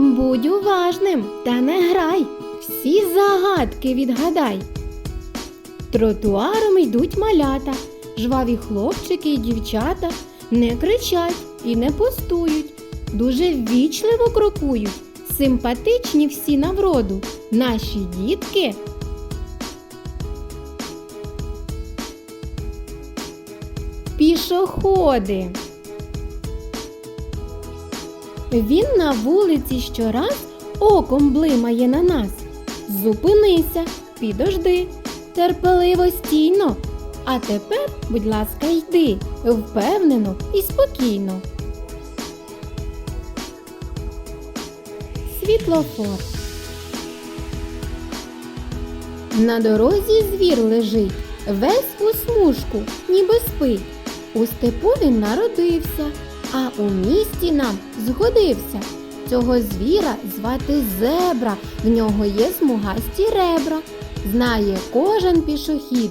Будь уважним та не грай, всі загадки відгадай. Тротуаром йдуть малята, жваві хлопчики і дівчата не кричать і не пустують, дуже ввічливо крокують, симпатичні всі на вроду, наші дітки. Пішоходи. Він на вулиці щораз оком блимає на нас. Зупинися, підожди, терпеливо стійно. А тепер, будь ласка, йди впевнено і спокійно. Світлофор. На дорозі звір лежить, весь у смужку, ніби спить. У степу він народився, а у місті нам згодився. Цього звіра звати зебра, в нього є смугасті ребра. Знає кожен пішохід.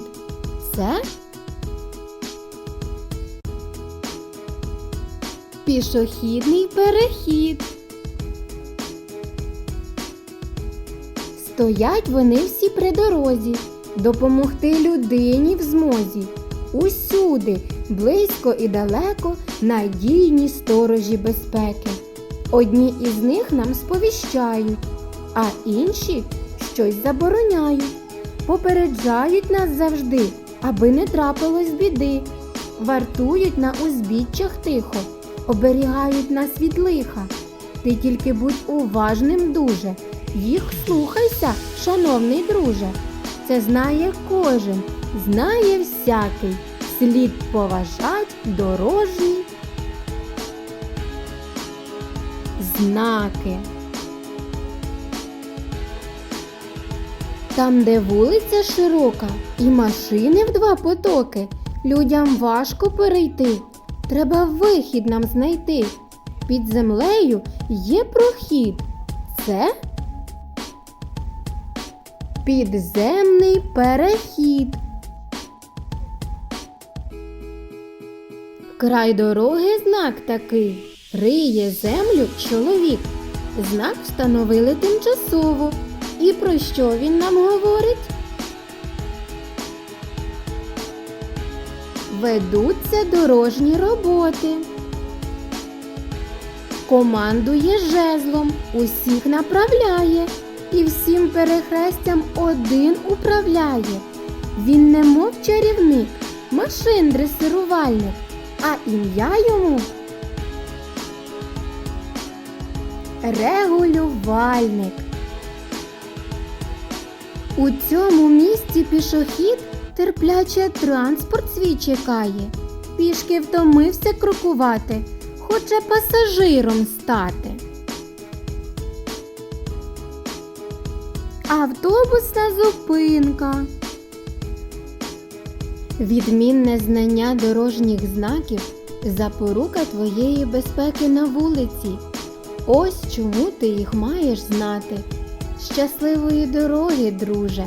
Це пішохідний перехід. Стоять вони всі при дорозі, допомогти людині в змозі. Усюди, близько і далеко, надійні сторожі безпеки. Одні із них нам сповіщають, а інші щось забороняють. Попереджають нас завжди, аби не трапилось біди. Вартують на узбіччях тихо, оберігають нас від лиха. Ти тільки будь уважним дуже, їх слухайся, шановний друже. Це знає кожен, знає всякий. Слід поважать дорожні знаки. Там, де вулиця широка і машини в два потоки, людям важко перейти. Треба вихід нам знайти. Під землею є прохід. Це підземний перехід. Край дороги знак такий. Риє землю чоловік. Знак встановили тимчасово. І про що він нам говорить? Ведуться дорожні роботи. Командує жезлом, усіх направляє і всім перехрестям один управляє. Він не мов чарівник, машин дресирувальник, а ім'я йому регулювальник. У цьому місці пішохід терпляче транспорт свій чекає. Пішки втомився крокувати, хоче пасажиром стати. Автобусна зупинка. Відмінне знання дорожніх знаків запорука твоєї безпеки на вулиці. Ось чому ти їх маєш знати. Щасливої дороги, друже!